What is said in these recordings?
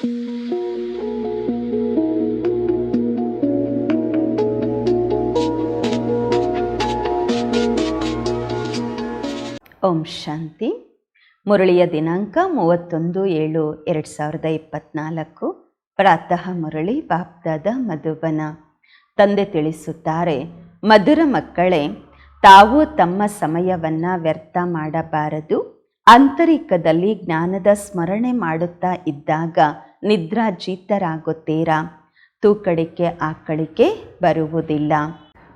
ಓಂ ಶಾಂತಿ. ಮುರಳಿಯ ದಿನಾಂಕ ಮೂವತ್ತೊಂದು ಏಳು ಎರಡು ಸಾವಿರದ ಇಪ್ಪತ್ನಾಲ್ಕು. ಪ್ರಾತಃ ಮುರಳಿ ಬಾಪ್ದಾದ ಮಧುಬನ. ತಂದೆ ತಿಳಿಸುತ್ತಾರೆ, ಮಧುರ ಮಕ್ಕಳೇ, ತಾವು ತಮ್ಮ ಸಮಯವನ್ನು ವ್ಯರ್ಥ ಮಾಡಬಾರದು. ಆಂತರಿಕದಲ್ಲಿ ಜ್ಞಾನದ ಸ್ಮರಣೆ ಮಾಡುತ್ತಾ ಇದ್ದಾಗ ನಿದ್ರಾಜೀತರಾಗುತ್ತೀರಾ? ತೂಕಡಿಕೆ ಆಕಳಿಕೆ ಬರುವುದಿಲ್ಲ.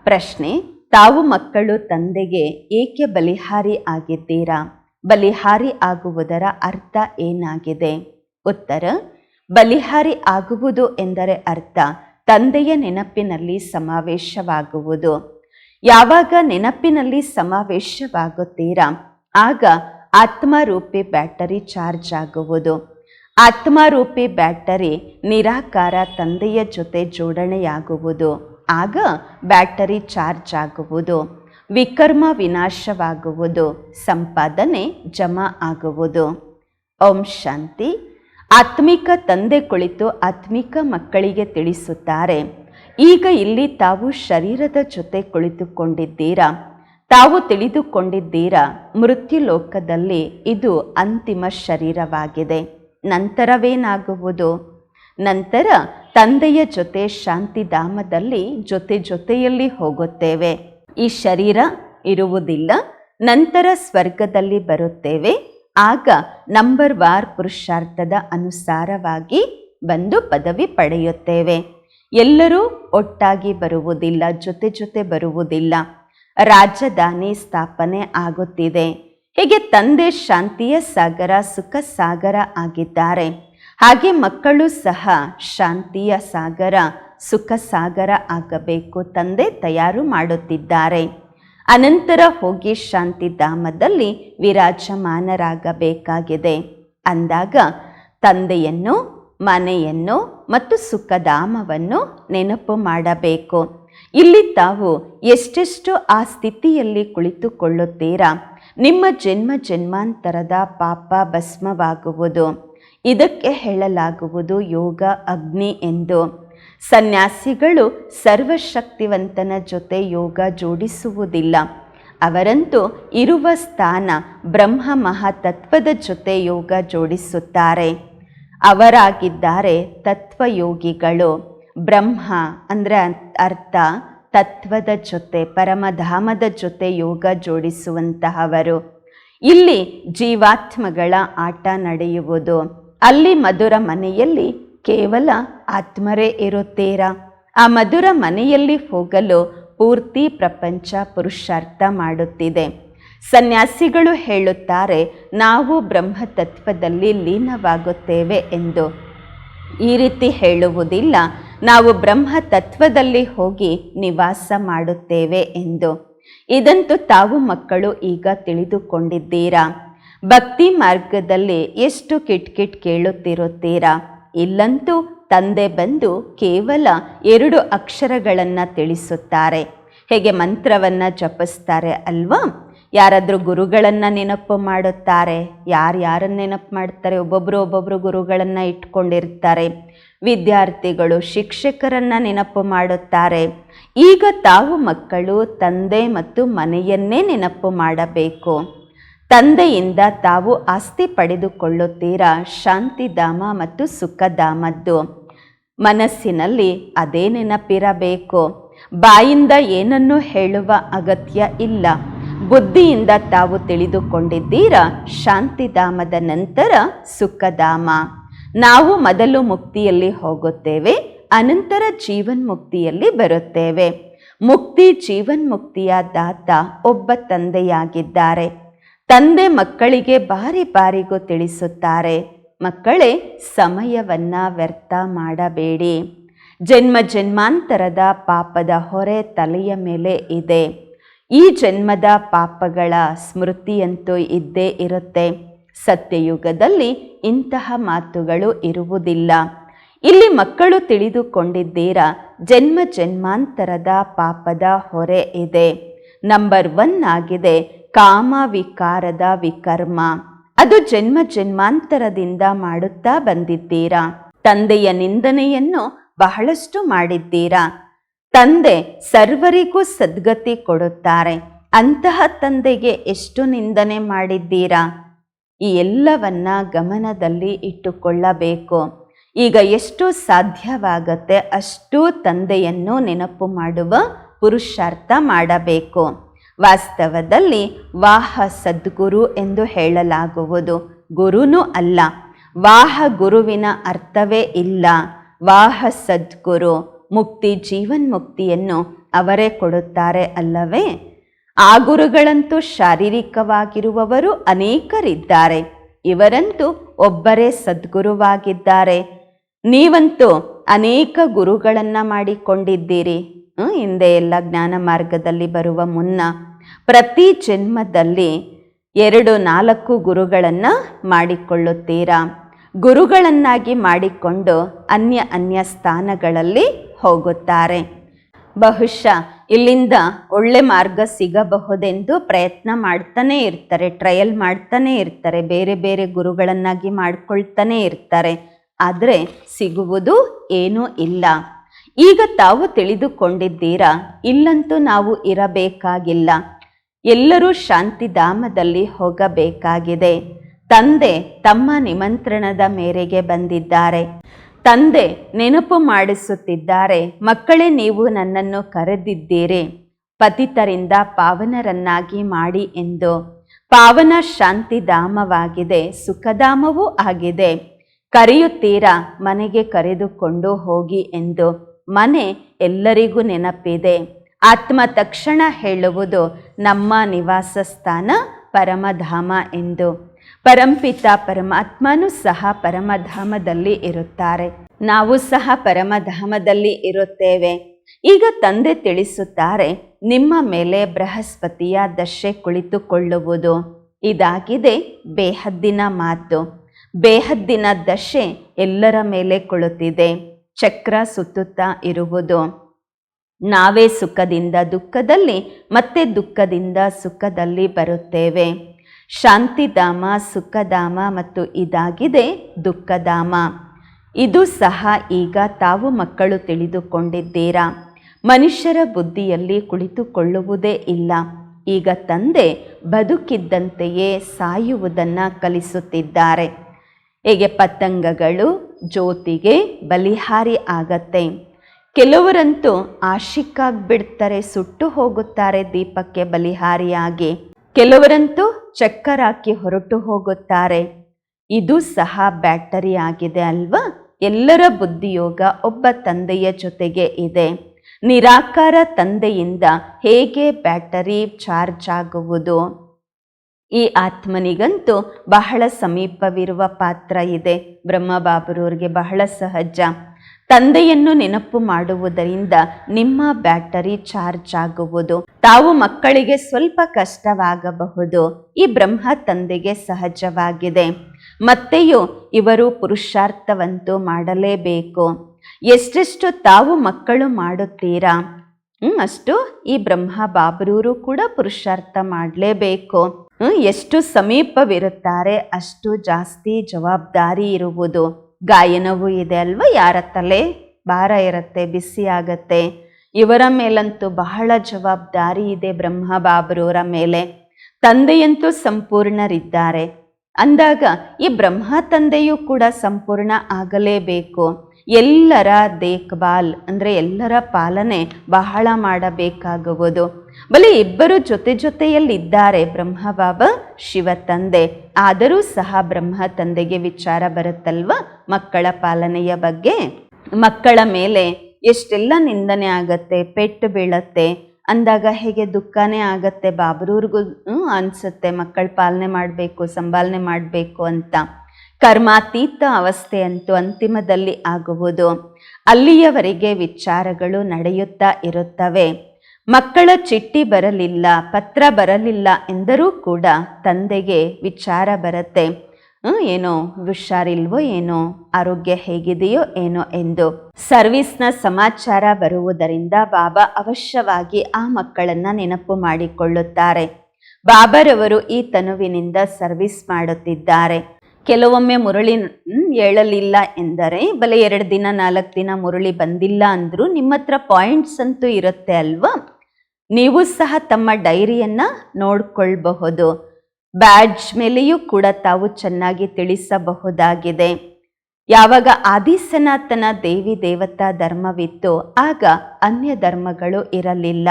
ಪ್ರಶ್ನೆ, ತಾವು ಮಕ್ಕಳು ತಂದೆಗೆ ಏಕೆ ಬಲಿಹಾರಿ ಆಗಿದ್ದೀರಾ? ಬಲಿಹಾರಿ ಆಗುವುದರ ಅರ್ಥ ಏನಾಗಿದೆ? ಉತ್ತರ, ಬಲಿಹಾರಿ ಆಗುವುದು ಎಂದರೆ ಅರ್ಥ ತಂದೆಯ ನೆನಪಿನಲ್ಲಿ ಸಮಾವೇಶವಾಗುವುದು. ಯಾವಾಗ ನೆನಪಿನಲ್ಲಿ ಸಮಾವೇಶವಾಗುತ್ತೀರಾ? ಆಗ ಆತ್ಮರೂಪಿ ಬ್ಯಾಟರಿ ಚಾರ್ಜ್ ಆಗುವುದು. ಆತ್ಮರೂಪಿ ಬ್ಯಾಟರಿ ನಿರಾಕಾರ ತಂದೆಯ ಜೊತೆ ಜೋಡಣೆಯಾಗುವುದು. ಆಗ ಬ್ಯಾಟರಿ ಚಾರ್ಜ್ ಆಗುವುದು. ವಿಕರ್ಮ ವಿನಾಶವಾಗುವುದು. ಸಂಪಾದನೆ ಜಮಾ ಆಗುವುದು. ಓಂ ಶಾಂತಿ. ಆತ್ಮಿಕ ತಂದೆ ಕುಳಿತು ಆತ್ಮಿಕ ಮಕ್ಕಳಿಗೆ ತಿಳಿಸುತ್ತಾರೆ. ಈಗ ಇಲ್ಲಿ ತಾವು ಶರೀರದ ಜೊತೆ ಕುಳಿತುಕೊಂಡಿದ್ದೀರಾ? ತಾವು ತಿಳಿದುಕೊಂಡಿದ್ದೀರಾ? ಮೃತ್ಯು ಲೋಕದಲ್ಲಿ ಇದು ಅಂತಿಮ ಶರೀರವಾಗಿದೆ. ನಂತರವೇನಾಗುವುದು? ನಂತರ ತಂದೆಯ ಜೊತೆ ಶಾಂತಿಧಾಮದಲ್ಲಿ ಜೊತೆ ಜೊತೆಯಲ್ಲಿ ಹೋಗುತ್ತೇವೆ. ಈ ಶರೀರ ಇರುವುದಿಲ್ಲ, ನಂತರ ಸ್ವರ್ಗದಲ್ಲಿ ಬರುತ್ತೇವೆ. ಆಗ ನಂಬರ್ ವಾರ್ ಪುರುಷಾರ್ಥದ ಅನುಸಾರವಾಗಿ ಬಂದು ಪದವಿ ಪಡೆಯುತ್ತೇವೆ. ಎಲ್ಲರೂ ಒಟ್ಟಾಗಿ ಬರುವುದಿಲ್ಲ, ಜೊತೆ ಜೊತೆ ಬರುವುದಿಲ್ಲ. ರಾಜಧಾನಿ ಸ್ಥಾಪನೆ ಆಗುತ್ತಿದೆ. ಹೀಗೆ ತಂದೆ ಶಾಂತಿಯ ಸಾಗರ, ಸುಖ ಸಾಗರ ಆಗಿದ್ದಾರೆ. ಹಾಗೆ ಮಕ್ಕಳು ಸಹ ಶಾಂತಿಯ ಸಾಗರ, ಸುಖ ಸಾಗರ ಆಗಬೇಕು ತಂದೆ ತಯಾರು ಮಾಡುತ್ತಿದ್ದಾರೆ. ಅನಂತರ ಹೋಗಿ ಶಾಂತಿಧಾಮದಲ್ಲಿ ವಿರಾಜಮಾನರಾಗಬೇಕಾಗಿದೆ. ಅಂದಾಗ ತಂದೆಯನ್ನು, ಮನೆಯನ್ನು ಮತ್ತು ಸುಖಧಾಮವನ್ನು ನೆನಪು ಮಾಡಬೇಕು. ಇಲ್ಲಿ ತಾವು ಎಷ್ಟೆಷ್ಟು ಆ ಸ್ಥಿತಿಯಲ್ಲಿ ಕುಳಿತುಕೊಳ್ಳುತ್ತೀರಾ? ನಿಮ್ಮ ಜನ್ಮ ಜನ್ಮಾಂತರದ ಪಾಪ ಭಸ್ಮವಾಗುವುದು. ಇದಕ್ಕೆ ಹೇಳಲಾಗುವುದು ಯೋಗ, ಅಗ್ನಿ ಎಂದು. ಸನ್ಯಾಸಿಗಳು ಸರ್ವಶಕ್ತಿವಂತನ ಜೊತೆ ಯೋಗ ಜೋಡಿಸುವುದಿಲ್ಲ. ಅವರಂತೂ ಇರುವ ಸ್ಥಾನ ಬ್ರಹ್ಮ ಮಹಾತತ್ವದ ಜೊತೆ ಯೋಗ ಜೋಡಿಸುತ್ತಾರೆ. ಅವರಾಗಿದ್ದಾರೆ ತತ್ವಯೋಗಿಗಳು. ಬ್ರಹ್ಮ ಅಂದರೆ ಅರ್ಥ ತತ್ವದ ಜೊತೆ, ಪರಮಧಾಮದ ಜೊತೆ ಯೋಗ ಜೋಡಿಸುವಂತಹವರು. ಇಲ್ಲಿ ಜೀವಾತ್ಮಗಳ ಆಟ ನಡೆಯುವುದು. ಅಲ್ಲಿ ಮಧುರ ಮನೆಯಲ್ಲಿ ಕೇವಲ ಆತ್ಮರೇ ಇರುತ್ತೀರಾ? ಆ ಮಧುರ ಮನೆಯಲ್ಲಿ ಹೋಗಲು ಪೂರ್ತಿ ಪ್ರಪಂಚ ಪುರುಷಾರ್ಥ ಮಾಡುತ್ತಿದೆ. ಸನ್ಯಾಸಿಗಳು ಹೇಳುತ್ತಾರೆ, ನಾವು ಬ್ರಹ್ಮತತ್ವದಲ್ಲಿ ಲೀನವಾಗುತ್ತೇವೆ ಎಂದು. ಈ ರೀತಿ ಹೇಳುವುದಿಲ್ಲ. ನಾವು ಬ್ರಹ್ಮ ತತ್ವದಲ್ಲಿ ಹೋಗಿ ನಿವಾಸ ಮಾಡುತ್ತೇವೆ ಎಂದು. ಇದಂತೂ ತಾವು ಮಕ್ಕಳು ಈಗ ತಿಳಿದುಕೊಂಡಿದ್ದೀರಾ? ಭಕ್ತಿ ಮಾರ್ಗದಲ್ಲಿ ಎಷ್ಟು ಕಿಟ್ ಕಿಟ್ ಕೇಳುತ್ತಿರುತ್ತೀರಾ? ಇಲ್ಲಂತೂ ತಂದೆ ಬಂದು ಕೇವಲ ಎರಡು ಅಕ್ಷರಗಳನ್ನು ತಿಳಿಸುತ್ತಾರೆ. ಹೇಗೆ ಮಂತ್ರವನ್ನು ಜಪಿಸ್ತಾರೆ ಅಲ್ವಾ? ಯಾರಾದರೂ ಗುರುಗಳನ್ನು ನೆನಪು ಮಾಡುತ್ತಾರೆ? ಯಾರು ಯಾರನ್ನು ನೆನಪು ಮಾಡ್ತಾರೆ? ಒಬ್ಬೊಬ್ಬರು ಒಬ್ಬೊಬ್ಬರು ಗುರುಗಳನ್ನು ಇಟ್ಕೊಂಡಿರ್ತಾರೆ. ವಿದ್ಯಾರ್ಥಿಗಳು ಶಿಕ್ಷಕರನ್ನು ನೆನಪು ಮಾಡುತ್ತಾರೆ. ಈಗ ತಾವು ಮಕ್ಕಳು, ತಂದೆ ಮತ್ತು ಮನೆಯನ್ನೇ ನೆನಪು ಮಾಡಬೇಕು. ತಂದೆಯಿಂದ ತಾವು ಆಸ್ತಿ ಪಡೆದುಕೊಳ್ಳುತ್ತೀರಾ? ಶಾಂತಿಧಾಮ ಮತ್ತು ಸುಖಧಾಮದ್ದು. ಮನಸ್ಸಿನಲ್ಲಿ ಅದೇ ನೆನಪಿರಬೇಕು. ಬಾಯಿಂದ ಏನನ್ನೂ ಹೇಳುವ ಅಗತ್ಯ ಇಲ್ಲ. ಬುದ್ಧಿಯಿಂದ ತಾವು ತಿಳಿದುಕೊಂಡಿದ್ದೀರಾ? ಶಾಂತಿಧಾಮದ ನಂತರ ಸುಖಧಾಮ. ನಾವು ಮೊದಲು ಮುಕ್ತಿಯಲ್ಲಿ ಹೋಗುತ್ತೇವೆ, ಅನಂತರ ಜೀವನ್ಮುಕ್ತಿಯಲ್ಲಿ ಬರುತ್ತೇವೆ. ಮುಕ್ತಿ ಜೀವನ್ಮುಕ್ತಿಯ ದಾತ ಒಬ್ಬ ತಂದೆಯಾಗಿದ್ದಾರೆ. ತಂದೆ ಮಕ್ಕಳಿಗೆ ಬಾರಿ ಬಾರಿಗೂ ತಿಳಿಸುತ್ತಾರೆ, ಮಕ್ಕಳೇ ಸಮಯವನ್ನ ವ್ಯರ್ಥ ಮಾಡಬೇಡಿ. ಜನ್ಮ ಜನ್ಮಾಂತರದ ಪಾಪದ ಹೊರೆ ತಲೆಯ ಮೇಲೆ ಇದೆ. ಈ ಜನ್ಮದ ಪಾಪಗಳ ಸ್ಮೃತಿಯಂತೂ ಇದ್ದೇ ಇರುತ್ತೆ. ಸತ್ಯಯುಗದಲ್ಲಿ ಇಂತಹ ಮಾತುಗಳು ಇರುವುದಿಲ್ಲ. ಇಲ್ಲಿ ಮಕ್ಕಳು ತಿಳಿದುಕೊಂಡಿದ್ದೀರಾ, ಜನ್ಮ ಜನ್ಮಾಂತರದ ಪಾಪದ ಹೊರೆ ಇದೆ. ನಂಬರ್ ಒನ್ ಆಗಿದೆ, ಕಾಮ ವಿಕಾರದ ವಿಕರ್ಮ. ಅದು ಜನ್ಮ ಜನ್ಮಾಂತರದಿಂದ ಮಾಡುತ್ತಾ ಬಂದಿದ್ದೀರಾ. ತಂದೆಯ ನಿಂದನೆಯನ್ನು ಬಹಳಷ್ಟು ಮಾಡಿದ್ದೀರಾ. ತಂದೆ ಸರ್ವರಿಗೂ ಸದ್ಗತಿ ಕೊಡುತ್ತಾರೆ. ಅಂತಹ ತಂದೆಗೆ ಎಷ್ಟು ನಿಂದನೆ ಮಾಡಿದ್ದೀರಾ. ಈ ಎಲ್ಲವನ್ನ ಗಮನದಲ್ಲಿ ಇಟ್ಟುಕೊಳ್ಳಬೇಕು. ಈಗ ಎಷ್ಟು ಸಾಧ್ಯವಾಗತ್ತೆ ಅಷ್ಟು ತಂದೆಯನ್ನು ನೆನಪು ಮಾಡುವ ಪುರುಷಾರ್ಥ ಮಾಡಬೇಕು. ವಾಸ್ತವದಲ್ಲಿ ವಾಹ ಸದ್ಗುರು ಎಂದು ಹೇಳಲಾಗುವುದು. ಗುರುನೂ ಅಲ್ಲ. ವಾಹ ಗುರುವಿನ ಅರ್ಥವೇ ಇಲ್ಲ. ವಾಹ ಸದ್ಗುರು ಮುಕ್ತಿ ಜೀವನ್ಮುಕ್ತಿಯನ್ನು ಅವರೇ ಕೊಡುತ್ತಾರೆ ಅಲ್ಲವೇ? ಆ ಗುರುಗಳಂತೂ ಶಾರೀರಿಕವಾಗಿರುವವರು ಅನೇಕರಿದ್ದಾರೆ. ಇವರಂತೂ ಒಬ್ಬರೇ ಸದ್ಗುರುವಾಗಿದ್ದಾರೆ. ನೀವಂತೂ ಅನೇಕ ಗುರುಗಳನ್ನು ಮಾಡಿಕೊಂಡಿದ್ದೀರಿ. ಹಿಂದೆ ಎಲ್ಲ ಜ್ಞಾನ ಮಾರ್ಗದಲ್ಲಿ ಬರುವ ಮುನ್ನ ಪ್ರತಿ ಜನ್ಮದಲ್ಲಿ ಎರಡು ನಾಲ್ಕು ಗುರುಗಳನ್ನು ಮಾಡಿಕೊಳ್ಳುತ್ತೀರಾ? ಗುರುಗಳನ್ನಾಗಿ ಮಾಡಿಕೊಂಡು ಅನ್ಯ ಅನ್ಯ ಸ್ಥಾನಗಳಲ್ಲಿ ಹೋಗುತ್ತಾರೆ. ಬಹುಶಃ ಇಲ್ಲಿಂದ ಒಳ್ಳೆ ಮಾರ್ಗ ಸಿಗಬಹುದೆಂದು ಪ್ರಯತ್ನ ಮಾಡ್ತಾನೆ ಇರ್ತಾರೆ ಟ್ರಯಲ್ ಮಾಡ್ತಾನೆ ಇರ್ತಾರೆ, ಬೇರೆ ಬೇರೆ ಗುರುಗಳನ್ನಾಗಿ ಮಾಡ್ಕೊಳ್ತಾನೆ ಇರ್ತಾರೆ. ಆದರೆ ಸಿಗುವುದು ಏನೂ ಇಲ್ಲ. ಈಗ ತಾವು ತಿಳಿದುಕೊಂಡಿದ್ದೀರಾ, ಇಲ್ಲಂತೂ ನಾವು ಇರಬೇಕಾಗಿಲ್ಲ. ಎಲ್ಲರೂ ಶಾಂತಿಧಾಮದಲ್ಲಿ ಹೋಗಬೇಕಾಗಿದೆ. ತಂದೆ ತಮ್ಮ ನಿಮಂತ್ರಣದ ಮೇರೆಗೆ ಬಂದಿದ್ದಾರೆ. ತಂದೆ ನೆನಪು ಮಾಡಿಸುತ್ತಿದ್ದಾರೆ. ಮಕ್ಕಳೇ, ನೀವು ನನ್ನನ್ನು ಕರೆದಿದ್ದೀರಿ. ಪತಿತರಿಂದ ಪಾವನರನ್ನಾಗಿ ಮಾಡಿ ಎಂದು. ಪಾವನ ಶಾಂತಿಧಾಮವಾಗಿದೆ ಸುಖಧಾಮವೂ ಆಗಿದೆ. ಕರೆಯುತ್ತೀರಾ, ಮನೆಗೆ ಕರೆದುಕೊಂಡು ಹೋಗಿ ಎಂದು. ಮನೆ ಎಲ್ಲರಿಗೂ ನೆನಪಿದೆ. ಆತ್ಮ ತಕ್ಷಣ ಹೇಳುವುದು ನಮ್ಮ ನಿವಾಸ ಸ್ಥಾನ ಪರಮಧಾಮ ಎಂದು. ಪರಂಪಿತ ಪರಮಾತ್ಮನೂ ಸಹ ಪರಮಧಾಮದಲ್ಲಿ ಇರುತ್ತಾರೆ. ನಾವು ಸಹ ಪರಮಧಾಮದಲ್ಲಿ ಇರುತ್ತೇವೆ. ಈಗ ತಂದೆ ತಿಳಿಸುತ್ತಾರೆ, ನಿಮ್ಮ ಮೇಲೆ ಬೃಹಸ್ಪತಿಯ ದಶೆ ಕುಳಿತುಕೊಳ್ಳುವುದು. ಇದಾಗಿದೆ ಬೇಹದ್ದಿನ ಮಾತು. ಬೇಹದ್ದಿನ ದಶೆ ಎಲ್ಲರ ಮೇಲೆ ಕುಳಿತಿದೆ. ಚಕ್ರ ಸುತ್ತುತ್ತಾ ಇರುವುದು. ನಾವೇ ಸುಖದಿಂದ ದುಃಖದಲ್ಲಿ ಮತ್ತೆ ದುಃಖದಿಂದ ಸುಖದಲ್ಲಿ ಬರುತ್ತೇವೆ. ಶಾಂತಿಧಾಮ ಸುಖಧಾಮ ಮತ್ತು ಇದಾಗಿದೆ ದುಃಖಧಾಮ ಇದು ಸಹ ಈಗ ತಾವು ಮಕ್ಕಳು ತಿಳಿದುಕೊಂಡಿದ್ದೀರಾ? ಮನುಷ್ಯರ ಬುದ್ಧಿಯಲ್ಲಿ ಕುಳಿತುಕೊಳ್ಳುವುದೇ ಇಲ್ಲ. ಈಗ ತಂದೆ ಬದುಕಿದ್ದಂತೆಯೇ ಸಾಯುವುದನ್ನು ಕಲಿಸುತ್ತಿದ್ದಾರೆ. ಹೇಗೆ ಪತಂಗಗಳು ಜ್ಯೋತಿಗೆ ಬಲಿಹಾರಿ ಆಗತ್ತೆ. ಕೆಲವರಂತೂ ಆಶಿಕ್ಕಾಗ್ಬಿಡ್ತಾರೆ ಸುಟ್ಟು ಹೋಗುತ್ತಾರೆ ದೀಪಕ್ಕೆ ಬಲಿಹಾರಿಯಾಗಿ. ಕೆಲವರಂತೂ ಚಕ್ಕರ್ ಹಾಕಿ ಹೊರಟು ಹೋಗುತ್ತಾರೆ. ಇದು ಸಹ ಬ್ಯಾಟರಿ ಆಗಿದೆ ಅಲ್ವಾ? ಎಲ್ಲರ ಬುದ್ಧಿಯೋಗ ಒಬ್ಬ ತಂದೆಯ ಜೊತೆಗೆ ಇದೆ. ನಿರಾಕಾರ ತಂದೆಯಿಂದ ಹೇಗೆ ಬ್ಯಾಟರಿ ಚಾರ್ಜ್ ಆಗುವುದು? ಈ ಆತ್ಮನಿಗಂತೂ ಬಹಳ ಸಮೀಪವಿರುವ ಪಾತ್ರ ಇದೆ. ಬ್ರಹ್ಮಬಾಬುರವ್ರಿಗೆ ಬಹಳ ಸಹಜ. ತಂದೆಯನ್ನು ನೆನಪು ಮಾಡುವುದರಿಂದ ನಿಮ್ಮ ಬ್ಯಾಟರಿ ಚಾರ್ಜ್ ಆಗುವುದು, ತಾವು ಮಕ್ಕಳಿಗೆ ಸ್ವಲ್ಪ ಕಷ್ಟವಾಗಬಹುದು. ಈ ಬ್ರಹ್ಮ ತಂದೆಗೆ ಸಹಜವಾಗಿದೆ. ಮತ್ತೆಯೂ ಇವರು ಪುರುಷಾರ್ಥವಂತೂ ಮಾಡಲೇಬೇಕು. ಎಷ್ಟೆಷ್ಟು ತಾವು ಮಕ್ಕಳು ಮಾಡುತ್ತೀರಾ? ಅಷ್ಟು ಈ ಬ್ರಹ್ಮ ಬಾಬರೂರು ಕೂಡ ಪುರುಷಾರ್ಥ ಮಾಡಲೇಬೇಕು. ಎಷ್ಟು ಸಮೀಪವಿರುತ್ತಾರೆ ಅಷ್ಟು ಜಾಸ್ತಿ ಜವಾಬ್ದಾರಿ ಇರುವುದು. ಗಾಯನವೂ ಇದೆ ಅಲ್ವಾ? ಯಾರ ತಲೆ ಭಾರ ಇರುತ್ತೆ, ಬಿಸಿ ಆಗತ್ತೆ. ಇವರ ಮೇಲಂತೂ ಬಹಳ ಜವಾಬ್ದಾರಿ ಇದೆ ಬ್ರಹ್ಮ ಬಾಬರವರ ಮೇಲೆ. ತಂದೆಯಂತೂ ಸಂಪೂರ್ಣರಿದ್ದಾರೆ. ಅಂದಾಗ ಈ ಬ್ರಹ್ಮ ತಂದೆಯೂ ಕೂಡ ಸಂಪೂರ್ಣ ಆಗಲೇಬೇಕು. ಎಲ್ಲರ ದೇಖ್ಭಾಲ್ ಅಂದರೆ ಎಲ್ಲರ ಪಾಲನೆ ಬಹಳ ಮಾಡಬೇಕಾಗುವುದು. ಬಲೆ ಇಬ್ಬರು ಜೊತೆ ಜೊತೆಯಲ್ಲಿದ್ದಾರೆ ಬ್ರಹ್ಮ ಬಾಬಾ ಶಿವ ತಂದೆ. ಆದರೂ ಸಹ ಬ್ರಹ್ಮ ತಂದೆಗೆ ವಿಚಾರ ಬರುತ್ತಲ್ವ ಮಕ್ಕಳ ಪಾಲನೆಯ ಬಗ್ಗೆ? ಮಕ್ಕಳ ಮೇಲೆ ಎಷ್ಟೆಲ್ಲ ನಿಂದನೆ ಆಗತ್ತೆ, ಪೆಟ್ಟು ಬೀಳತ್ತೆ, ಅಂದಾಗ ಹೇಗೆ ದುಃಖನೇ ಆಗತ್ತೆ, ಬಾಬರೂರ್ಗೂ ಅನ್ಸುತ್ತೆ ಮಕ್ಕಳ ಪಾಲನೆ ಮಾಡಬೇಕು ಸಂಭಾಲನೆ ಮಾಡಬೇಕು ಅಂತ. ಕರ್ಮಾತೀತ ಅವಸ್ಥೆ ಅಂತೂ ಅಂತಿಮದಲ್ಲಿ ಆಗುವುದು. ಅಲ್ಲಿಯವರೆಗೆ ವಿಚಾರಗಳು ನಡೆಯುತ್ತಾ ಇರುತ್ತವೆ. ಮಕ್ಕಳ ಚಿಟ್ಟಿ ಬರಲಿಲ್ಲ, ಪತ್ರ ಬರಲಿಲ್ಲ ಎಂದರೂ ಕೂಡ ತಂದೆಗೆ ವಿಚಾರ ಬರುತ್ತೆ. ಏನೋ ಹುಷಾರಿಲ್ವೋ ಏನೋ, ಆರೋಗ್ಯ ಹೇಗಿದೆಯೋ ಏನೋ ಎಂದು. ಸರ್ವಿಸ್ನ ಸಮಾಚಾರ ಬರುವುದರಿಂದ ಬಾಬಾ ಅವಶ್ಯವಾಗಿ ಆ ಮಕ್ಕಳನ್ನು ನೆನಪು ಮಾಡಿಕೊಳ್ಳುತ್ತಾರೆ. ಬಾಬರವರು ಈ ತನುವಿನಿಂದ ಸರ್ವಿಸ್ ಮಾಡುತ್ತಿದ್ದಾರೆ. ಕೆಲವೊಮ್ಮೆ ಮುರಳಿ ಏಳಲಿಲ್ಲ ಎಂದರೆ, ಬಲೆ ಎರಡು ದಿನ, ನಾಲ್ಕು ದಿನ ಮುರಳಿ ಬಂದಿಲ್ಲ ಅಂದರೂ ನಿಮ್ಮ ಹತ್ರ ಪಾಯಿಂಟ್ಸ್ ಅಂತೂ ಇರುತ್ತೆ ಅಲ್ವಾ? ನೀವು ಸಹ ತಮ್ಮ ಡೈರಿಯನ್ನ ನೋಡ್ಕೊಳ್ಬಹುದು. ಬ್ಯಾಡ್ಜ್ ಮೇಲೆಯೂ ಕೂಡ ತಾವು ಚೆನ್ನಾಗಿ ತಿಳಿಸಬಹುದಾಗಿದೆ. ಯಾವಾಗ ಆದಿಸನಾತನ ದೇವಿ ದೇವತಾ ಧರ್ಮವಿತ್ತು, ಆಗ ಅನ್ಯ ಧರ್ಮಗಳು ಇರಲಿಲ್ಲ.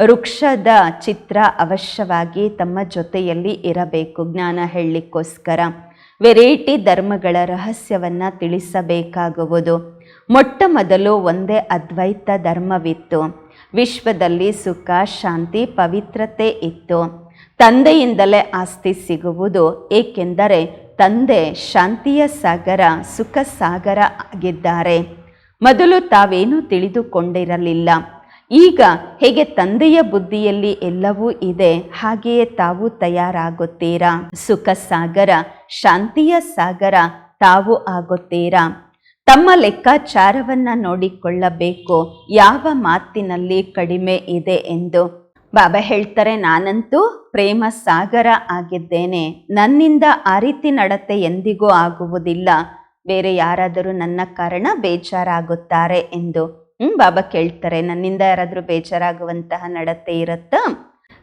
ವೃಕ್ಷದ ಚಿತ್ರ ಅವಶ್ಯವಾಗಿ ತಮ್ಮ ಜೊತೆಯಲ್ಲಿ ಇರಬೇಕು ಜ್ಞಾನ ಹೇಳಲಿಕ್ಕೋಸ್ಕರ. ವೆರೈಟಿ ಧರ್ಮಗಳ ರಹಸ್ಯವನ್ನು ತಿಳಿಸಬೇಕಾಗುವುದು. ಮೊಟ್ಟ ಮೊದಲು ಒಂದೇ ಅದ್ವೈತ ಧರ್ಮವಿತ್ತು. ವಿಶ್ವದಲ್ಲಿ ಸುಖ, ಶಾಂತಿ, ಪವಿತ್ರತೆ ಇತ್ತು. ತಂದೆಯಿಂದಲೇ ಆಸ್ತಿ ಸಿಗುವುದು, ಏಕೆಂದರೆ ತಂದೆ ಶಾಂತಿಯ ಸಾಗರ ಸುಖ ಸಾಗರ ಆಗಿದ್ದಾರೆ. ಮೊದಲು ತಾವೇನೂ ತಿಳಿದುಕೊಂಡಿರಲಿಲ್ಲ. ಈಗ ಹೇಗೆ ತಂದೆಯ ಬುದ್ಧಿಯಲ್ಲಿ ಎಲ್ಲವೂ ಇದೆ, ಹಾಗೆಯೇ ತಾವು ತಯಾರಾಗುತ್ತೀರಾ? ಸುಖ ಸಾಗರ, ಶಾಂತಿಯ ಸಾಗರ, ತಾವು ಆಗುತ್ತೀರಾ? ತಮ್ಮ ಲೆಕ್ಕಾಚಾರವನ್ನ ನೋಡಿಕೊಳ್ಳಬೇಕು, ಯಾವ ಮಾತಿನಲ್ಲಿ ಕಡಿಮೆ ಇದೆ ಎಂದು. ಬಾಬಾ ಹೇಳ್ತಾರೆ, ನಾನಂತೂ ಪ್ರೇಮ ಸಾಗರ ಆಗಿದ್ದೇನೆ, ನನ್ನಿಂದ ಆ ರೀತಿ ನಡತೆ ಎಂದಿಗೂ ಆಗುವುದಿಲ್ಲ, ಬೇರೆ ಯಾರಾದರೂ ನನ್ನ ಕಾರಣ ಬೇಜಾರಾಗುತ್ತಾರೆ ಎಂದು. ಹ್ಮ್, ಬಾಬಾ ಕೇಳ್ತಾರೆ, ನನ್ನಿಂದ ಯಾರಾದರೂ ಬೇಜಾರಾಗುವಂತಹ ನಡತೆ ಇರುತ್ತಾ?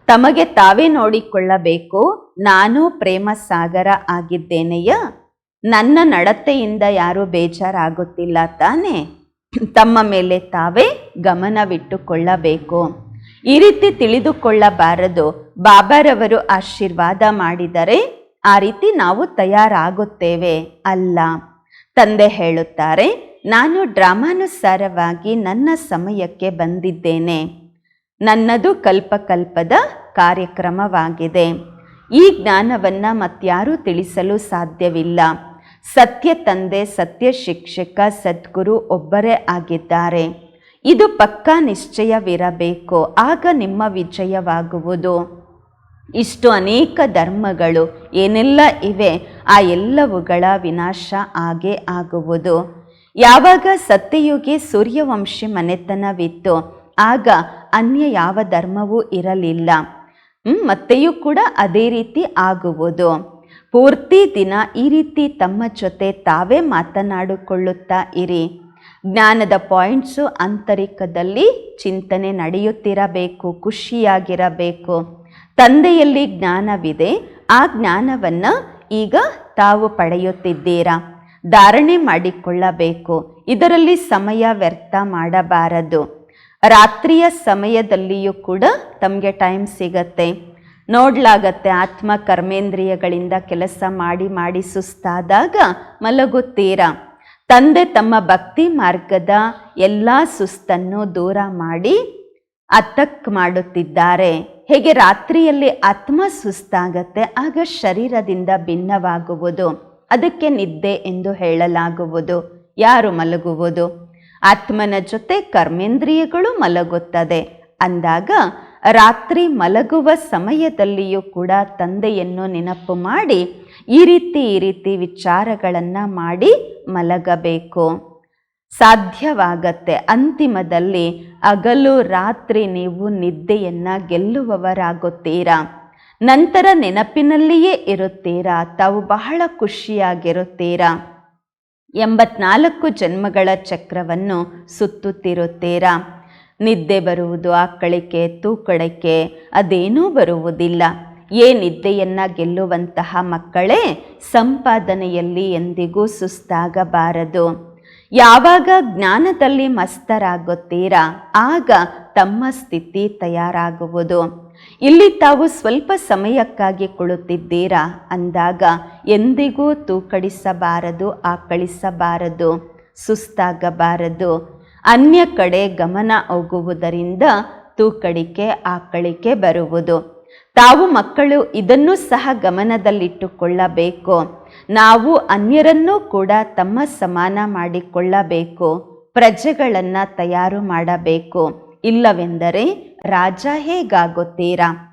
ತಮಗೆ ತಾವೇ ನೋಡಿಕೊಳ್ಳಬೇಕು, ನಾನು ಪ್ರೇಮ ಸಾಗರ ಆಗಿದ್ದೇನೆಯ? ನನ್ನ ನಡತೆಯಿಂದ ಯಾರೂ ಬೇಜಾರಾಗುತ್ತಿಲ್ಲ ತಾನೇ? ತಮ್ಮ ಮೇಲೆ ತಾವೇ ಗಮನವಿಟ್ಟುಕೊಳ್ಳಬೇಕು. ಈ ರೀತಿ ತಿಳಿದುಕೊಳ್ಳಬಾರದು, ಬಾಬಾರವರು ಆಶೀರ್ವಾದ ಮಾಡಿದರೆ ಆ ರೀತಿ ನಾವು ತಯಾರಾಗುತ್ತೇವೆ ಅಲ್ಲ. ತಂದೆ ಹೇಳುತ್ತಾರೆ ನಾನು ಡ್ರಾಮಾನುಸಾರವಾಗಿ ನನ್ನ ಸಮಯಕ್ಕೆ ಬಂದಿದ್ದೇನೆ. ನನ್ನದು ಕಲ್ಪಕಲ್ಪದ ಕಾರ್ಯಕ್ರಮವಾಗಿದೆ. ಈ ಜ್ಞಾನವನ್ನು ಮತ್ಯಾರೂ ತಿಳಿಸಲು ಸಾಧ್ಯವಿಲ್ಲ. ಸತ್ಯ ತಂದೆ, ಸತ್ಯ ಶಿಕ್ಷಕ, ಸದ್ಗುರು ಒಬ್ಬರೇ ಆಗಿದ್ದಾರೆ. ಇದು ಪಕ್ಕಾ ನಿಶ್ಚಯವಿರಬೇಕು. ಆಗ ನಿಮ್ಮ ವಿಜಯವಾಗುವುದು. ಇಷ್ಟು ಅನೇಕ ಧರ್ಮಗಳು ಏನೆಲ್ಲ ಇವೆ, ಆ ಎಲ್ಲವುಗಳ ವಿನಾಶ ಆಗೇ ಆಗುವುದು. ಯಾವಾಗ ಸತ್ಯಯುಗಿ ಸೂರ್ಯವಂಶಿ ಮನೆತನವಿತ್ತು ಆಗ ಅನ್ಯ ಯಾವ ಧರ್ಮವೂ ಇರಲಿಲ್ಲ. ಮತ್ತೆಯೂ ಕೂಡ ಅದೇ ರೀತಿ ಆಗುವುದು. ಪೂರ್ತಿ ದಿನ ಈ ರೀತಿ ತಮ್ಮ ಜೊತೆ ತಾವೇ ಮಾತನಾಡಿಕೊಳ್ಳುತ್ತಾ ಇರಿ. ಜ್ಞಾನದ ಪಾಯಿಂಟ್ಸು ಆಂತರಿಕದಲ್ಲಿ ಚಿಂತನೆ ನಡೆಯುತ್ತಿರಬೇಕು, ಖುಷಿಯಾಗಿರಬೇಕು. ತಂದೆಯಲ್ಲಿ ಜ್ಞಾನವಿದೆ, ಆ ಜ್ಞಾನವನ್ನು ಈಗ ತಾವು ಪಡೆಯುತ್ತಿದ್ದೀರಾ? ಧಾರಣೆ ಮಾಡಿಕೊಳ್ಳಬೇಕು. ಇದರಲ್ಲಿ ಸಮಯ ವ್ಯರ್ಥ ಮಾಡಬಾರದು. ರಾತ್ರಿಯ ಸಮಯದಲ್ಲಿಯೂ ಕೂಡ ತಮಗೆ ಟೈಮ್ ಸಿಗತ್ತೆ. ನೋಡ್ಲಾಗತ್ತೆ ಆತ್ಮ ಕರ್ಮೇಂದ್ರಿಯಗಳಿಂದ ಕೆಲಸ ಮಾಡಿ ಮಾಡಿ ಸುಸ್ತಾದಾಗ ಮಲಗುತ್ತೀರಾ? ತಂದೆ ತಮ್ಮ ಭಕ್ತಿ ಮಾರ್ಗದ ಎಲ್ಲ ಸುಸ್ತನ್ನು ದೂರ ಮಾಡಿ ಅತಕ್ ಮಾಡುತ್ತಿದ್ದಾರೆ. ಹೇಗೆ ರಾತ್ರಿಯಲ್ಲಿ ಆತ್ಮ ಸುಸ್ತಾಗತ್ತೆ, ಆಗ ಶರೀರದಿಂದ ಭಿನ್ನವಾಗುವುದು. ಅದಕ್ಕೆ ನಿದ್ದೆ ಎಂದು ಹೇಳಲಾಗುವುದು. ಯಾರು ಮಲಗುವುದು? ಆತ್ಮನ ಜೊತೆ ಕರ್ಮೇಂದ್ರಿಯಗಳು ಮಲಗುತ್ತದೆ. ಅಂದಾಗ ರಾತ್ರಿ ಮಲಗುವ ಸಮಯದಲ್ಲಿಯೂ ಕೂಡ ತಂದೆಯನ್ನು ನೆನಪು ಮಾಡಿ ಈ ರೀತಿ ಈ ರೀತಿ ವಿಚಾರಗಳನ್ನು ಮಾಡಿ ಮಲಗಬೇಕು. ಸಾಧ್ಯವಾಗತ್ತೆ. ಅಂತಿಮದಲ್ಲಿ ಹಗಲು ರಾತ್ರಿ ನೀವು ನಿದ್ದೆಯನ್ನು ಗೆಲ್ಲುವವರಾಗುತ್ತೀರಾ? ನಂತರ ನೆನಪಿನಲ್ಲಿಯೇ ಇರುತ್ತೀರಾ? ತಾವು ಬಹಳ ಖುಷಿಯಾಗಿರುತ್ತೀರಾ? ಎಂಬತ್ನಾಲ್ಕು ಜನ್ಮಗಳ ಚಕ್ರವನ್ನು ಸುತ್ತುತ್ತಿರುತ್ತೀರಾ? ನಿದ್ದೆ ಬರುವುದು ಆಕಳಿಕೆ ತೂಕಳಿಕೆ, ಅದೇನೂ ಬರುವುದಿಲ್ಲ. ಏ ನಿದ್ದೆಯನ್ನ ಗೆಲ್ಲುವಂತಹ ಮಕ್ಕಳೇ, ಸಂಪಾದನೆಯಲ್ಲಿ ಎಂದಿಗೂ ಸುಸ್ತಾಗಬಾರದು. ಯಾವಾಗ ಜ್ಞಾನದಲ್ಲಿ ಮಸ್ತರಾಗುತ್ತೀರಾ, ಆಗ ತಮ್ಮ ಸ್ಥಿತಿ ತಯಾರಾಗುವುದು. ಇಲ್ಲಿ ತಾವು ಸ್ವಲ್ಪ ಸಮಯಕ್ಕಾಗಿ ಕುಳಿತಿದ್ದೀರಾ? ಅಂದಾಗ, ಎಂದಿಗೂ ತೂಕಡಿಸಬಾರದು, ಆಕಳಿಸಬಾರದು, ಸುಸ್ತಾಗಬಾರದು. ಅನ್ಯ ಕಡೆ ಗಮನ ಹೋಗುವುದರಿಂದ ತೂಕಡಿಕೆ, ಆಕಳಿಕೆ ಬರುವುದು. ತಾವು ಮಕ್ಕಳು, ಇದನ್ನು ಸಹ ಗಮನದಲ್ಲಿಟ್ಟುಕೊಳ್ಳಬೇಕು. ನಾವು ಅನ್ಯರನ್ನೂ ಕೂಡ ತಮ್ಮ ಸಮಾನ ಮಾಡಿಕೊಳ್ಳಬೇಕು. ಪ್ರಜೆಗಳನ್ನು ತಯಾರು ಮಾಡಬೇಕು. ಇಲ್ಲವೆಂದರೆ ರಾಜ ಹೇಗಾಗುತ್ತೀರಾ?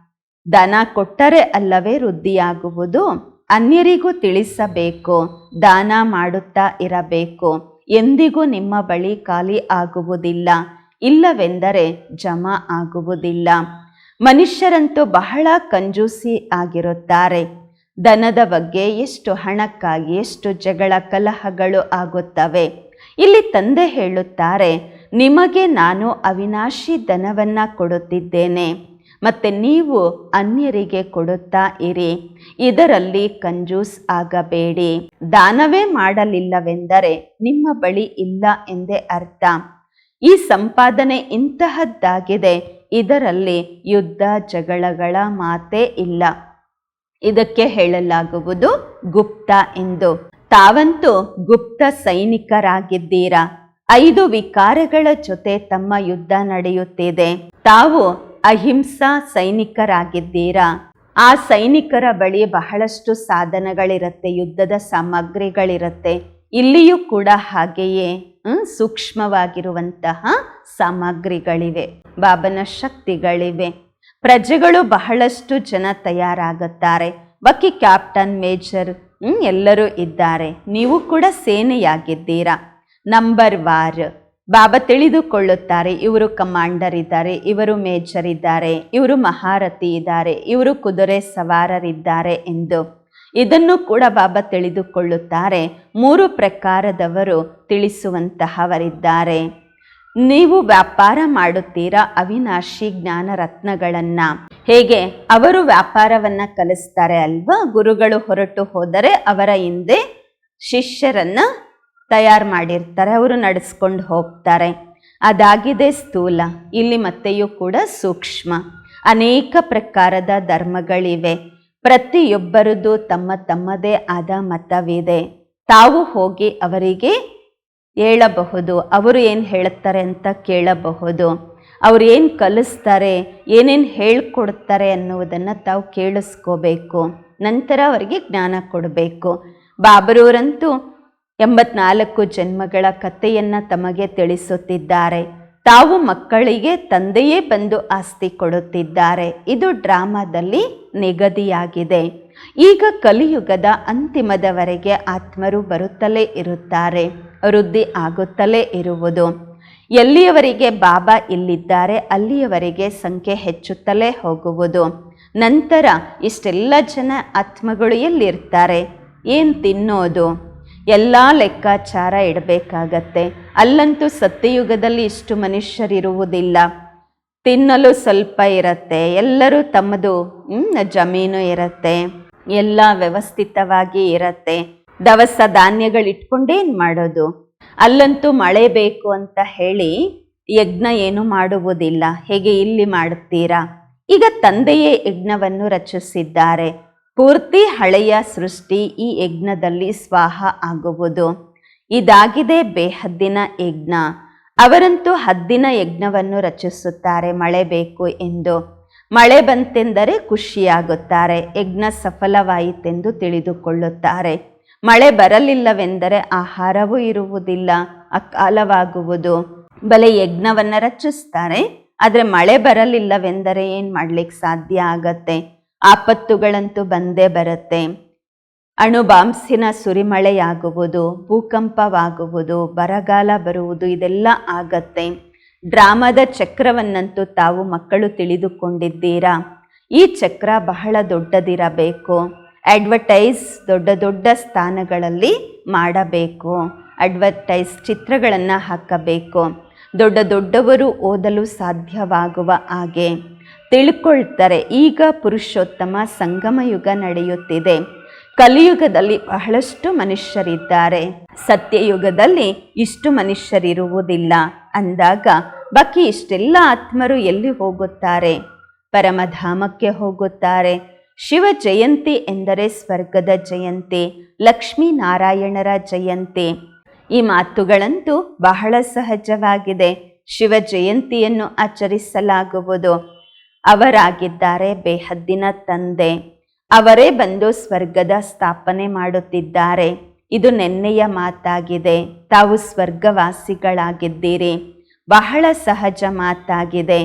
ದನ ಕೊಟ್ಟರೆ ಅಲ್ಲವೇ ವೃದ್ಧಿಯಾಗುವುದು? ಅನ್ಯರಿಗೂ ತಿಳಿಸಬೇಕು, ದಾನ ಮಾಡುತ್ತಾ ಇರಬೇಕು. ಎಂದಿಗೂ ನಿಮ್ಮ ಬಳಿ ಖಾಲಿ ಆಗುವುದಿಲ್ಲ. ಇಲ್ಲವೆಂದರೆ ಜಮಾ ಆಗುವುದಿಲ್ಲ. ಮನುಷ್ಯರಂತೂ ಬಹಳ ಕಂಜೂಸಿ ಆಗಿರುತ್ತಾರೆ. ದನದ ಬಗ್ಗೆ ಎಷ್ಟು ಹಣಕ್ಕಾಗಿ ಎಷ್ಟು ಜಗಳ ಕಲಹಗಳು ಆಗುತ್ತವೆ? ಇಲ್ಲಿ ತಂದೆ ಹೇಳುತ್ತಾರೆ ನಿಮಗೆ ನಾನು ಅವಿನಾಶಿ ಧನವನ್ನು ಕೊಡುತ್ತಿದ್ದೇನೆ, ಮತ್ತು ನೀವು ಅನ್ಯರಿಗೆ ಕೊಡುತ್ತಾ ಇರಿ. ಇದರಲ್ಲಿ ಕಂಜೂಸ್ ಆಗಬೇಡಿ. ದಾನವೇ ಮಾಡಲಿಲ್ಲವೆಂದರೆ ನಿಮ್ಮ ಬಳಿ ಇಲ್ಲ ಎಂದೇ ಅರ್ಥ. ಈ ಸಂಪಾದನೆ ಇಂತಹದ್ದಾಗಿದೆ, ಇದರಲ್ಲಿ ಯುದ್ಧ ಜಗಳಗಳ ಮಾತೇ ಇಲ್ಲ. ಇದಕ್ಕೆ ಹೇಳಲಾಗುವುದು ಗುಪ್ತ ಎಂದು. ತಾವಂತೂ ಗುಪ್ತ ಸೈನಿಕರಾಗಿದ್ದೀರಾ? ಐದು ವಿಕಾರಗಳ ಜೊತೆ ತಮ್ಮ ಯುದ್ಧ ನಡೆಯುತ್ತಿದೆ. ತಾವು ಅಹಿಂಸಾ ಸೈನಿಕರಾಗಿದ್ದೀರಾ? ಆ ಸೈನಿಕರ ಬಳಿ ಬಹಳಷ್ಟು ಸಾಧನಗಳಿರುತ್ತೆ, ಯುದ್ಧದ ಸಾಮಗ್ರಿಗಳಿರುತ್ತೆ. ಇಲ್ಲಿಯೂ ಕೂಡ ಹಾಗೆಯೇ ಸೂಕ್ಷ್ಮವಾಗಿರುವಂತಹ ಸಾಮಗ್ರಿಗಳಿವೆ, ಬಾಬನ ಶಕ್ತಿಗಳಿವೆ. ಪ್ರಜೆಗಳು ಬಹಳಷ್ಟು ಜನ ತಯಾರಾಗುತ್ತಾರೆ. ಬಾಕಿ ಕ್ಯಾಪ್ಟನ್, ಮೇಜರ್ ಎಲ್ಲರೂ ಇದ್ದಾರೆ. ನೀವು ಕೂಡ ಸೇನೆಯಾಗಿದ್ದೀರಾ? ನಂಬರ್ ವಾರ್ ಬಾಬಾ ತಿಳಿದುಕೊಳ್ಳುತ್ತಾರೆ. ಇವರು ಕಮಾಂಡರ್ ಇದ್ದಾರೆ ಇವರು ಮೇಜರ್ ಇದ್ದಾರೆ ಇವರು ಮಹಾರಥಿ ಇದ್ದಾರೆ. ಇವರು ಕುದುರೆ ಸವಾರರಿದ್ದಾರೆ ಎಂದು. ಇದನ್ನು ಕೂಡ ಬಾಬಾ ತಿಳಿದುಕೊಳ್ಳುತ್ತಾರೆ. ಮೂರು ಪ್ರಕಾರದವರು ತಿಳಿಸುವಂತಹವರಿದ್ದಾರೆ. ನೀವು ವ್ಯಾಪಾರ ಮಾಡುತ್ತೀರಾ? ಅವಿನಾಶಿ ಜ್ಞಾನ ರತ್ನಗಳನ್ನು ಹೇಗೆ? ಅವರು ವ್ಯಾಪಾರವನ್ನು ಕಲಿಸ್ತಾರೆ ಅಲ್ವಾ? ಗುರುಗಳು ಹೊರಟು ಹೋದರೆ ಅವರ ಹಿಂದೆ ಶಿಷ್ಯರನ್ನ ತಯಾರು ಮಾಡಿರ್ತಾರೆ, ಅವರು ನಡೆಸ್ಕೊಂಡು ಹೋಗ್ತಾರೆ. ಅದಾಗಿದೆ ಸ್ಥೂಲ, ಇಲ್ಲಿ ಮತ್ತೆಯೂ ಕೂಡ ಸೂಕ್ಷ್ಮ. ಅನೇಕ ಪ್ರಕಾರದ ಧರ್ಮಗಳಿವೆ. ಪ್ರತಿಯೊಬ್ಬರದ್ದು ತಮ್ಮ ತಮ್ಮದೇ ಆದ ಮತವಿದೆ. ತಾವು ಹೋಗಿ ಅವರಿಗೆ ಹೇಳಬಹುದು, ಅವರು ಏನು ಹೇಳುತ್ತಾರೆ ಅಂತ ಕೇಳಬಹುದು. ಅವ್ರು ಏನು ಕಲಿಸ್ತಾರೆ, ಏನೇನು ಹೇಳ್ಕೊಡ್ತಾರೆ ಅನ್ನುವುದನ್ನು ತಾವು ಕೇಳಿಸ್ಕೋಬೇಕು. ನಂತರ ಅವರಿಗೆ ಜ್ಞಾನ ಕೊಡಬೇಕು. ಬಾಬರವರಂತೂ ಎಂಬತ್ನಾಲ್ಕು ಜನ್ಮಗಳ ಕಥೆಯನ್ನು ತಮಗೆ ತಿಳಿಸುತ್ತಿದ್ದಾರೆ. ತಾವು ಮಕ್ಕಳಿಗೆ ತಂದೆಯೇ ಬಂದು ಆಸ್ತಿ ಕೊಡುತ್ತಿದ್ದಾರೆ. ಇದು ಡ್ರಾಮಾದಲ್ಲಿ ನಿಗದಿಯಾಗಿದೆ. ಈಗ ಕಲಿಯುಗದ ಅಂತಿಮದವರೆಗೆ ಆತ್ಮರು ಬರುತ್ತಲೇ ಇರುತ್ತಾರೆ, ವೃದ್ಧಿ ಆಗುತ್ತಲೇ ಇರುವುದು. ಎಲ್ಲಿಯವರೆಗೆ ಬಾಬಾ ಇಲ್ಲಿದ್ದಾರೆ, ಅಲ್ಲಿಯವರೆಗೆ ಸಂಖ್ಯೆ ಹೆಚ್ಚುತ್ತಲೇ ಹೋಗುವುದು. ನಂತರ ಇಷ್ಟೆಲ್ಲ ಜನ ಆತ್ಮಗಳು ಎಲ್ಲಿರ್ತಾರೆ? ಏನು ತಿನ್ನೋದು? ಎಲ್ಲ ಲೆಕ್ಕಾಚಾರ ಇಡಬೇಕಾಗತ್ತೆ. ಅಲ್ಲಂತೂ ಸತ್ಯಯುಗದಲ್ಲಿ ಇಷ್ಟು ಮನುಷ್ಯರಿರುವುದಿಲ್ಲ. ತಿನ್ನಲು ಸ್ವಲ್ಪ ಇರತ್ತೆ. ಎಲ್ಲರೂ ತಮ್ಮದು ಜಮೀನು ಇರತ್ತೆ. ಎಲ್ಲ ವ್ಯವಸ್ಥಿತವಾಗಿ ಇರತ್ತೆ. ದವಸ ಧಾನ್ಯಗಳಿಟ್ಕೊಂಡೇನು ಮಾಡೋದು? ಅಲ್ಲಂತೂ ಮಳೆ ಬೇಕು ಅಂತ ಹೇಳಿ ಯಜ್ಞ ಏನು ಮಾಡುವುದಿಲ್ಲ. ಹೇಗೆ ಇಲ್ಲಿ ಮಾಡುತ್ತೀರಾ ಈಗ ತಂದೆಯೇ ಯಜ್ಞವನ್ನು ರಚಿಸಿದ್ದಾರೆ. ಪೂರ್ತಿ ಹಳೆಯ ಸೃಷ್ಟಿ ಈ ಯಜ್ಞದಲ್ಲಿ ಸ್ವಾಹ ಆಗುವುದು. ಇದಾಗಿದೆ ಬೇಹದ್ದಿನ ಯಜ್ಞ. ಅವರಂತೂ ಹದ್ದಿನ ಯಜ್ಞವನ್ನು ರಚಿಸುತ್ತಾರೆ, ಮಳೆ ಬೇಕು ಎಂದು. ಮಳೆ ಬಂತೆಂದರೆ ಖುಷಿಯಾಗುತ್ತಾರೆ, ಯಜ್ಞ ಸಫಲವಾಯಿತೆಂದು ತಿಳಿದುಕೊಳ್ಳುತ್ತಾರೆ. ಮಳೆ ಬರಲಿಲ್ಲವೆಂದರೆ ಆಹಾರವೂ ಇರುವುದಿಲ್ಲ, ಅಕಾಲವಾಗುವುದು. ಬಲೆ ಯಜ್ಞವನ್ನು ರಚಿಸ್ತಾರೆ, ಆದರೆ ಮಳೆ ಬರಲಿಲ್ಲವೆಂದರೆ ಏನು ಮಾಡ್ಲಿಕ್ಕೆ ಸಾಧ್ಯ ಆಗತ್ತೆ? ಆಪತ್ತುಗಳಂತೂ ಬಂದೇ ಬರುತ್ತೆ. ಅಣುಬಾಂಸಿನ ಸುರಿಮಳೆಯಾಗುವುದು, ಭೂಕಂಪವಾಗುವುದು, ಬರಗಾಲ ಬರುವುದು ಇದೆಲ್ಲ ಆಗತ್ತೆ. ಡ್ರಾಮಾದ ಚಕ್ರವನ್ನಂತೂ ತಾವು ಮಕ್ಕಳು ತಿಳಿದುಕೊಂಡಿದ್ದೀರಾ? ಈ ಚಕ್ರ ಬಹಳ ದೊಡ್ಡದಿರಬೇಕು. ಅಡ್ವರ್ಟೈಸ್ ದೊಡ್ಡ ದೊಡ್ಡ ಸ್ಥಾನಗಳಲ್ಲಿ ಮಾಡಬೇಕು. ಅಡ್ವರ್ಟೈಸ್ ಚಿತ್ರಗಳನ್ನು ಹಾಕಬೇಕು. ದೊಡ್ಡ ದೊಡ್ಡವರು ಓದಲು ಸಾಧ್ಯವಾಗುವ ಹಾಗೆ. ತಿಳ್ಕೊಳ್ತಾರೆ. ಈಗ ಪುರುಷೋತ್ತಮ ಸಂಗಮ ಯುಗ ನಡೆಯುತ್ತಿದೆ. ಕಲಿಯುಗದಲ್ಲಿ ಬಹಳಷ್ಟು ಮನುಷ್ಯರಿದ್ದಾರೆ. ಸತ್ಯಯುಗದಲ್ಲಿ ಇಷ್ಟು ಮನುಷ್ಯರಿರುವುದಿಲ್ಲ. ಅಂದಾಗ ಬಾಕಿ ಇಷ್ಟೆಲ್ಲ ಆತ್ಮರು ಎಲ್ಲಿ ಹೋಗುತ್ತಾರೆ? ಪರಮಧಾಮಕ್ಕೆ ಹೋಗುತ್ತಾರೆ. ಶಿವ ಜಯಂತಿ ಎಂದರೆ ಸ್ವರ್ಗದ ಜಯಂತಿ, ಲಕ್ಷ್ಮೀನಾರಾಯಣರ ಜಯಂತಿ. ಈ ಮಾತುಗಳಂತೂ ಬಹಳ ಸಹಜವಾಗಿದೆ. ಶಿವ ಜಯಂತಿಯನ್ನು ಆಚರಿಸಲಾಗುವುದು. ಅವರಾಗಿದ್ದಾರೆ. ಬೇಹದ್ದಿನ ತಂದೆ. ಅವರೇ ಬಂದು ಸ್ವರ್ಗದ ಸ್ಥಾಪನೆ ಮಾಡುತ್ತಿದ್ದಾರೆ. ಇದು ನೆನ್ನೆಯ ಮಾತಾಗಿದೆ. ತಾವು ಸ್ವರ್ಗವಾಸಿಗಳಾಗಿದ್ದೀರಿ. ಬಹಳ ಸಹಜ ಮಾತಾಗಿದೆ.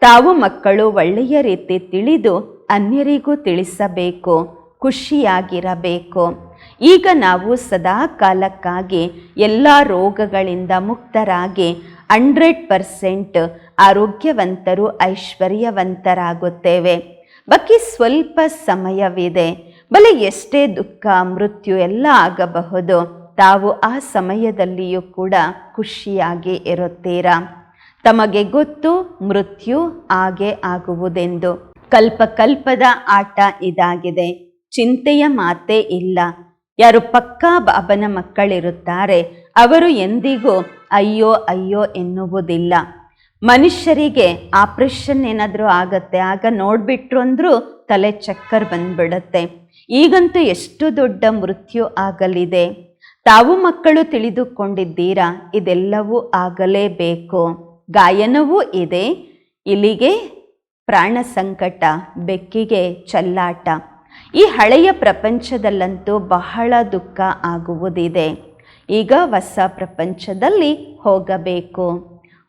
ತಾವು ಮಕ್ಕಳು ಒಳ್ಳೆಯ ರೀತಿ ತಿಳಿದು ಅನ್ಯರಿಗೂ ತಿಳಿಸಬೇಕು, ಖುಷಿಯಾಗಿರಬೇಕು. ಈಗ ನಾವು ಸದಾ ಕಾಲಕ್ಕಾಗಿ ಎಲ್ಲ ರೋಗಗಳಿಂದ ಮುಕ್ತರಾಗಿ ಹಂಡ್ರೆಡ್ ಪರ್ಸೆಂಟ್ ಆರೋಗ್ಯವಂತರು ಐಶ್ವರ್ಯವಂತರಾಗುತ್ತೇವೆ. ಬಾಕಿ ಸ್ವಲ್ಪ ಸಮಯವಿದೆ. ಬಲೆ ಎಷ್ಟೇ ದುಃಖ, ಮೃತ್ಯು ಎಲ್ಲ ಆಗಬಹುದು. ತಾವು ಆ ಸಮಯದಲ್ಲಿಯೂ ಕೂಡ ಖುಷಿಯಾಗಿ ಇರುತ್ತೀರಾ? ತಮಗೆ ಗೊತ್ತು, ಮೃತ್ಯು ಹಾಗೆ ಆಗುವುದೆಂದು. ಕಲ್ಪ ಕಲ್ಪದ ಆಟ ಇದಾಗಿದೆ. ಚಿಂತೆಯ ಮಾತೇ ಇಲ್ಲ. ಯಾರು ಪಕ್ಕಾ ಬಾಬನ ಮಕ್ಕಳಿರುತ್ತಾರೆ, ಅವರು ಎಂದಿಗೂ ಅಯ್ಯೋ ಅಯ್ಯೋ ಎನ್ನುವುದಿಲ್ಲ. ಮನುಷ್ಯರಿಗೆ ಆಪ್ರೇಷನ್ ಏನಾದರೂ ಆಗತ್ತೆ, ಆಗ ನೋಡಿಬಿಟ್ರು ಅಂದರೂ ತಲೆ ಚಕ್ಕರ್ ಬಂದ್ಬಿಡತ್ತೆ. ಈಗಂತೂ ಎಷ್ಟು ದೊಡ್ಡ ಮೃತ್ಯು ಆಗಲಿದೆ. ತಾವು ಮಕ್ಕಳು ತಿಳಿದುಕೊಂಡಿದ್ದೀರಾ? ಇದೆಲ್ಲವೂ ಆಗಲೇಬೇಕು. ಗಾಯನವೂ ಇದೆ. ಇಲ್ಲಿಗೆ ಪ್ರಾಣ ಸಂಕಟ, ಬೆಕ್ಕಿಗೆ ಚಲ್ಲಾಟ. ಈ ಹಳೆಯ ಪ್ರಪಂಚದಲ್ಲಂತೂ ಬಹಳ ದುಃಖ ಆಗುವುದಿದೆ. ಈಗ ಹೊಸ ಪ್ರಪಂಚದಲ್ಲಿ ಹೋಗಬೇಕು.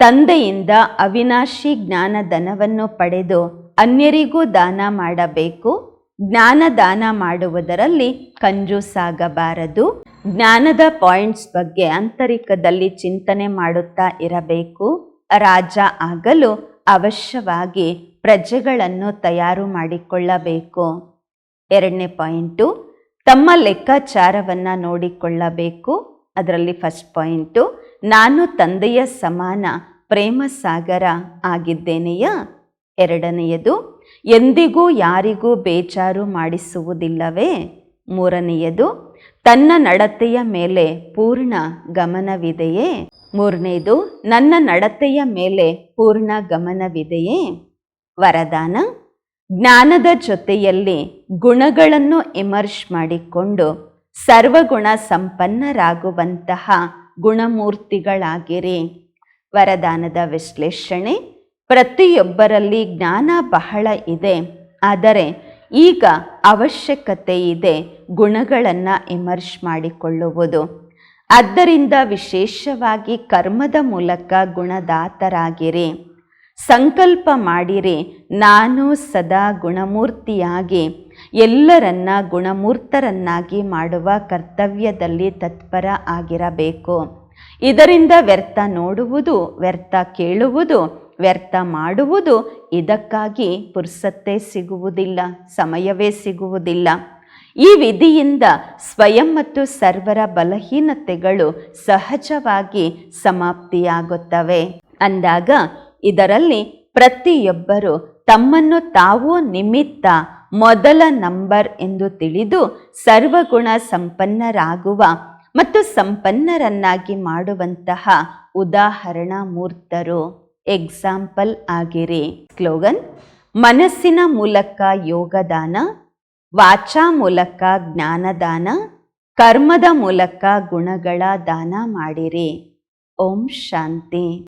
ತಂದೆಯಿಂದ ಅವಿನಾಶಿ ಜ್ಞಾನಧನವನ್ನು ಪಡೆದು ಅನ್ಯರಿಗೂ ದಾನ ಮಾಡಬೇಕು. ಜ್ಞಾನ ದಾನ ಮಾಡುವುದರಲ್ಲಿ ಕಂಜೂಸಾಗಬಾರದು ಜ್ಞಾನದ ಪಾಯಿಂಟ್ಸ್ ಬಗ್ಗೆ ಆಂತರಿಕದಲ್ಲಿ ಚಿಂತನೆ ಮಾಡುತ್ತಾ ಇರಬೇಕು. ರಾಜ ಆಗಲು ಅವಶ್ಯವಾಗಿ ಪ್ರಜೆಗಳನ್ನು ತಯಾರು ಮಾಡಿಕೊಳ್ಳಬೇಕು. ಎರಡನೇ ಪಾಯಿಂಟು, ತಮ್ಮ ಲೆಕ್ಕಾಚಾರವನ್ನು ನೋಡಿಕೊಳ್ಳಬೇಕು. ಅದರಲ್ಲಿ ಫಸ್ಟ್ ಪಾಯಿಂಟು, ನಾನು ತಂದೆಯ ಸಮಾನ ಪ್ರೇಮ ಸಾಗರ ಆಗಿದ್ದೇನೆಯಾ? ಎರಡನೆಯದು, ಎಂದಿಗೂ ಯಾರಿಗೂ ಬೇಜಾರು ಮಾಡಿಸುವುದಿಲ್ಲವೇ? ಮೂರನೆಯದು, ತನ್ನ ನಡತೆಯ ಮೇಲೆ ಪೂರ್ಣ ಗಮನವಿದೆಯೇ? ಮೂರನೆಯದು, ನನ್ನ ನಡತೆಯ ಮೇಲೆ ಪೂರ್ಣ ಗಮನವಿದೆಯೇ? ವರದಾನ, ಜ್ಞಾನದ ಜೊತೆಯಲ್ಲಿ ಗುಣಗಳನ್ನು ಇಮರ್ಶ್ ಮಾಡಿಕೊಂಡು ಸರ್ವಗುಣ ಸಂಪನ್ನರಾಗುವಂತಹ ಗುಣಮೂರ್ತಿಗಳಾಗಿರಿ. ವರದಾನದ ವಿಶ್ಲೇಷಣೆ. ಪ್ರತಿಯೊಬ್ಬರಲ್ಲಿ ಜ್ಞಾನ ಬಹಳ ಇದೆ. ಆದರೆ ಈಗ ಅವಶ್ಯಕತೆ ಇದೆ ಗುಣಗಳನ್ನು ಇಮರ್ಶ್ ಮಾಡಿಕೊಳ್ಳುವುದು. ಆದ್ದರಿಂದ ವಿಶೇಷವಾಗಿ ಕರ್ಮದ ಮೂಲಕ ಗುಣದಾತರಾಗಿರಿ. ಸಂಕಲ್ಪ ಮಾಡಿರಿ. ನಾನು ಸದಾ ಗುಣಮೂರ್ತಿಯಾಗಿ. ಎಲ್ಲರನ್ನ ಗುಣಮೂರ್ತರನ್ನಾಗಿ ಮಾಡುವ ಕರ್ತವ್ಯದಲ್ಲಿ ತತ್ಪರ ಆಗಿರಬೇಕು. ಇದರಿಂದ ವ್ಯರ್ಥ ನೋಡುವುದು, ವ್ಯರ್ಥ ಕೇಳುವುದು, ವ್ಯರ್ಥ ಮಾಡುವುದು ಇದಕ್ಕಾಗಿ ಪುರ್ಸತ್ತೆ ಸಿಗುವುದಿಲ್ಲ, ಸಮಯವೇ ಸಿಗುವುದಿಲ್ಲ. ಈ ವಿಧಿಯಿಂದ ಸ್ವಯಂ ಮತ್ತು ಸರ್ವರ ಬಲಹೀನತೆಗಳು ಸಹಜವಾಗಿ ಸಮಾಪ್ತಿಯಾಗುತ್ತವೆ. ಅಂದಾಗ ಇದರಲ್ಲಿ ಪ್ರತಿಯೊಬ್ಬರು ತಮ್ಮನ್ನು ತಾವು ನಿಮಿತ್ತ ಮೊದಲ ನಂಬರ್ ಎಂದು ತಿಳಿದು ಸರ್ವಗುಣ ಸಂಪನ್ನರಾಗುವ ಮತ್ತು ಸಂಪನ್ನರನ್ನಾಗಿ ಮಾಡುವಂತಹ ಉದಾಹರಣಾ ಮೂರ್ತರು ಎಕ್ಸಾಂಪಲ್ ಆಗಿರಿ. ಸ್ಲೋಗನ್, ಮನಸ್ಸಿನ ಮೂಲಕ ಯೋಗದಾನ, ವಾಚಾ ಮೂಲಕ ಜ್ಞಾನದಾನ, ಕರ್ಮದ ಮೂಲಕ ಗುಣಗಳ ದಾನ ಮಾಡಿರಿ. ಓಂ ಶಾಂತಿ.